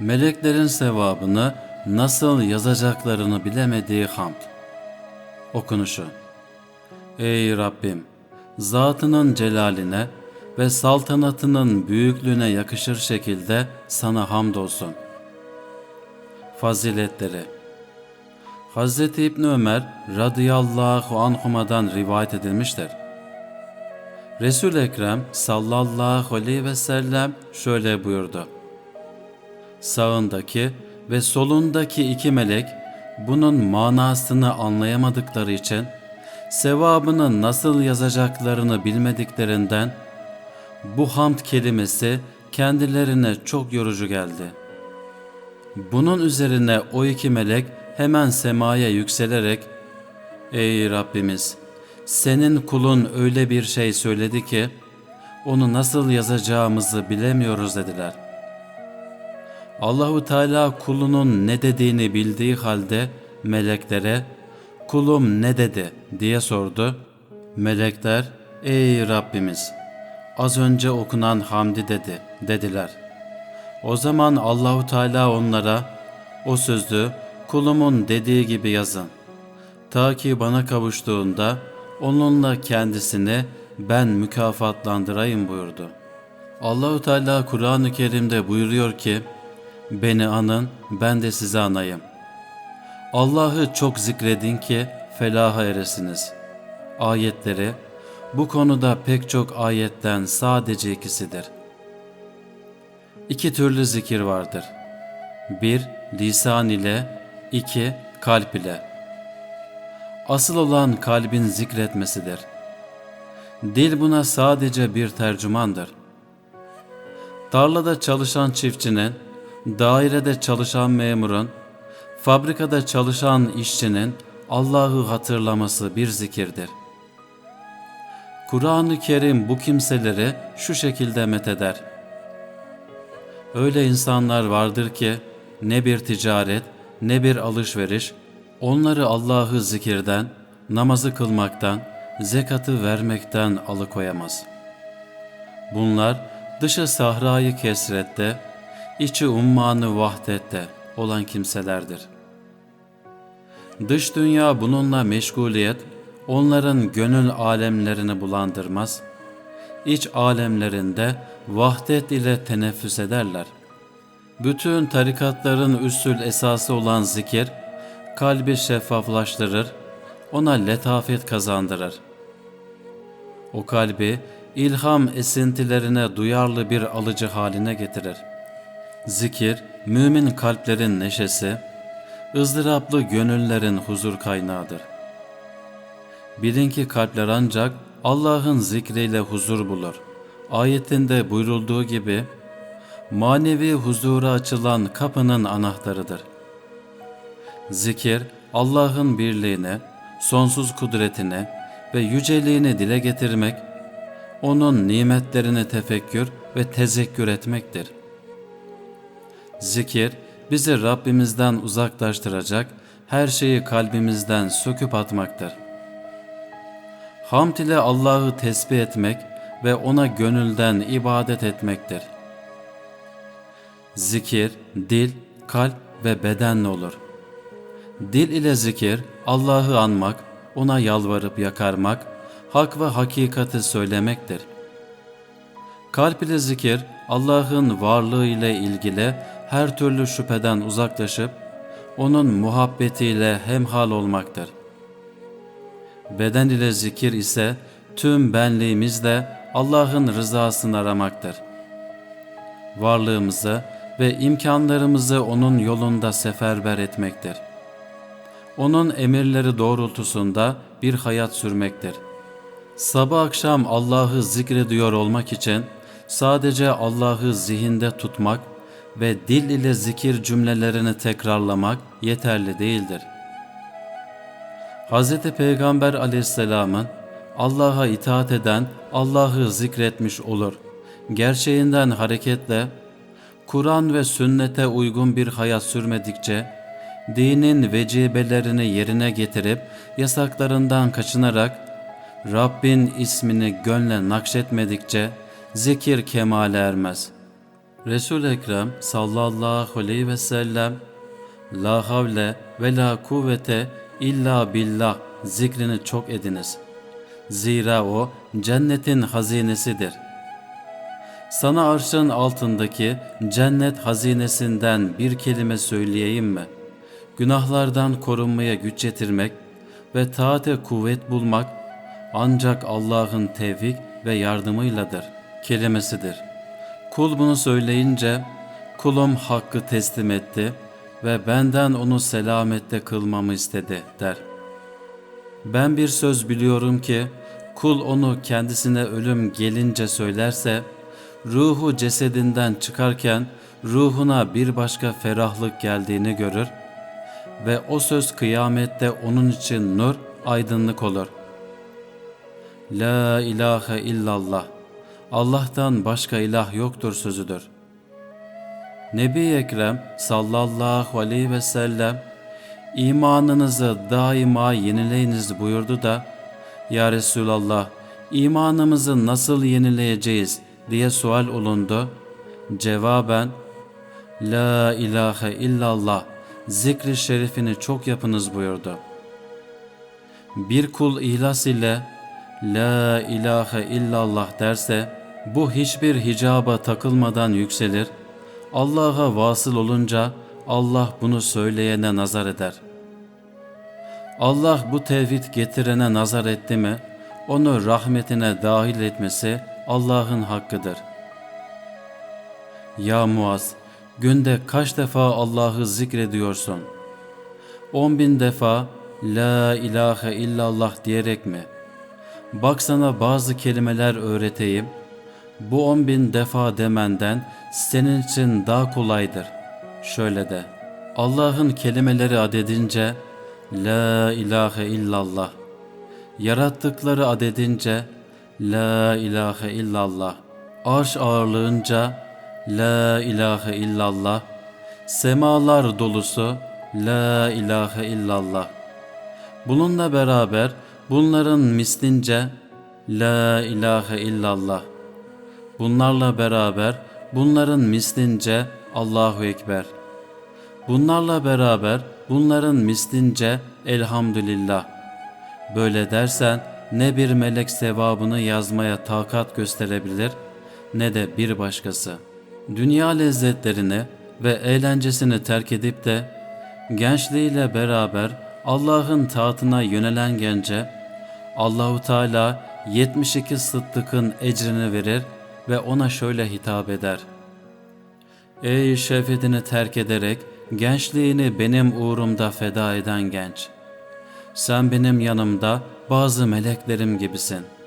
meleklerin sevabını nasıl yazacaklarını bilemediği hamd. Okunuşu Ey Rabbim! Zatının celaline ve saltanatının büyüklüğüne yakışır şekilde sana hamdolsun. Faziletleri Hz. İbni Ömer radıyallahu anhuma'dan rivayet edilmiştir. Resul Ekrem sallallahu aleyhi ve sellem şöyle buyurdu. Sağındaki ve solundaki iki melek bunun manasını anlayamadıkları için sevabını nasıl yazacaklarını bilmediklerinden bu hamd kelimesi kendilerine çok yorucu geldi. Bunun üzerine o iki melek hemen semaya yükselerek Ey Rabbimiz! Senin kulun öyle bir şey söyledi ki onu nasıl yazacağımızı bilemiyoruz dediler. Allahu Teala kulunun ne dediğini bildiği halde meleklere kulum ne dedi diye sordu. Melekler ey Rabbimiz az önce okunan hamdi dedi dediler. O zaman Allahu Teala onlara o sözü kulumun dediği gibi yazın. Ta ki bana kavuştuğunda onunla kendisini ben mükafatlandırayım buyurdu. Allahu Teala Kur'an-ı Kerim'de buyuruyor ki: Beni anın, ben de sizi anayım. Allah'ı çok zikredin ki felaha eresiniz. Ayetleri bu konuda pek çok ayetten sadece ikisidir. İki türlü zikir vardır. Bir, lisan ile, iki, kalp ile. Asıl olan kalbin zikretmesidir. Dil buna sadece bir tercümandır. Tarlada çalışan çiftçinin, dairede çalışan memurun, fabrikada çalışan işçinin Allah'ı hatırlaması bir zikirdir. Kur'an-ı Kerim bu kimseleri şu şekilde metheder. Öyle insanlar vardır ki ne bir ticaret ne bir alışveriş onları Allah'ı zikirden, namazı kılmaktan, zekatı vermekten alıkoyamaz. Bunlar dışı sahrayı kesrette, içi ummanı vahdette olan kimselerdir. Dış dünya bununla meşguliyet, onların gönül alemlerini bulandırmaz, iç alemlerinde vahdet ile teneffüs ederler. Bütün tarikatların üssül esası olan zikir, kalbi şeffaflaştırır, ona letafet kazandırır. O kalbi ilham esintilerine duyarlı bir alıcı haline getirir. Zikir, mümin kalplerin neşesi, ızdıraplı gönüllerin huzur kaynağıdır. Bilin ki kalpler ancak Allah'ın zikriyle huzur bulur. Ayetinde buyurulduğu gibi, manevi huzura açılan kapının anahtarıdır. Zikir, Allah'ın birliğine, sonsuz kudretine ve yüceliğini dile getirmek, O'nun nimetlerini tefekkür ve tezekkür etmektir. Zikir, bizi Rabbimizden uzaklaştıracak her şeyi kalbimizden söküp atmaktır. Hamd ile Allah'ı tesbih etmek ve O'na gönülden ibadet etmektir. Zikir, dil, kalp ve bedenle olur. Dil ile zikir, Allah'ı anmak, O'na yalvarıp yakarmak, hak ve hakikati söylemektir. Kalp ile zikir, Allah'ın varlığı ile ilgili her türlü şüpheden uzaklaşıp, O'nun muhabbetiyle hemhal olmaktır. Beden ile zikir ise tüm benliğimizle Allah'ın rızasını aramaktır. Varlığımızı ve imkanlarımızı O'nun yolunda seferber etmektir. O'nun emirleri doğrultusunda bir hayat sürmektir. Sabah akşam Allah'ı zikrediyor olmak için sadece Allah'ı zihinde tutmak ve dil ile zikir cümlelerini tekrarlamak yeterli değildir. Hz. Peygamber aleyhisselamın Allah'a itaat eden Allah'ı zikretmiş olur. Gerçeğinden hareketle Kur'an ve sünnete uygun bir hayat sürmedikçe, dinin vecibelerini yerine getirip yasaklarından kaçınarak Rabbin ismini gönle nakşetmedikçe zikir kemale ermez. Resul Ekrem sallallahu aleyhi ve sellem La havle ve la kuvvete illa billah zikrini çok ediniz. Zira o cennetin hazinesidir. Sana arşın altındaki cennet hazinesinden bir kelime söyleyeyim mi? Günahlardan korunmaya güç yetirmek ve taate kuvvet bulmak ancak Allah'ın tevfik ve yardımıyladır kelimesidir. Kul bunu söyleyince kulum hakkı teslim etti ve benden onu selamette kılmamı istedi der. Ben bir söz biliyorum ki kul onu kendisine ölüm gelince söylerse ruhu cesedinden çıkarken ruhuna bir başka ferahlık geldiğini görür ve o söz kıyamette onun için nur, aydınlık olur. La ilahe illallah. Allah'tan başka ilah yoktur sözüdür. Nebi Ekrem sallallahu aleyhi ve sellem imanınızı daima yenileyiniz buyurdu da Ya Resulallah imanımızı nasıl yenileyeceğiz diye sual olundu. Cevaben La ilahe illallah zikri şerifini çok yapınız buyurdu. Bir kul ihlas ile La ilahe illallah derse bu hiçbir hicaba takılmadan yükselir. Allah'a vasıl olunca Allah bunu söyleyene nazar eder. Allah bu tevhid getirene nazar etti mi onu rahmetine dahil etmesi Allah'ın hakkıdır. Ya Muaz, günde kaç defa Allah'ı zikrediyorsun? On bin defa La ilahe illallah diyerek mi? Baksana bazı kelimeler öğreteyim. Bu on bin defa demenden senin için daha kolaydır. Şöyle de, Allah'ın kelimeleri adedince La ilahe illallah. Yarattıkları adedince La ilahe illallah. Arş ağırlığınca La ilahe illallah. Semalar dolusu La ilahe illallah. Bununla beraber bunların mislince La ilahe illallah. Bunlarla beraber bunların mislince Allahu Ekber. Bunlarla beraber bunların mislince Elhamdülillah. Böyle dersen ne bir melek sevabını yazmaya takat gösterebilir ne de bir başkası. Dünya lezzetlerini ve eğlencesini terk edip de gençliğiyle beraber Allah'ın taatına yönelen gence Allahu Teala 72 sıddıkın ecrini verir ve ona şöyle hitap eder. Ey şefetini terk ederek gençliğini benim uğrumda feda eden genç! Sen benim yanımda bazı meleklerim gibisin.''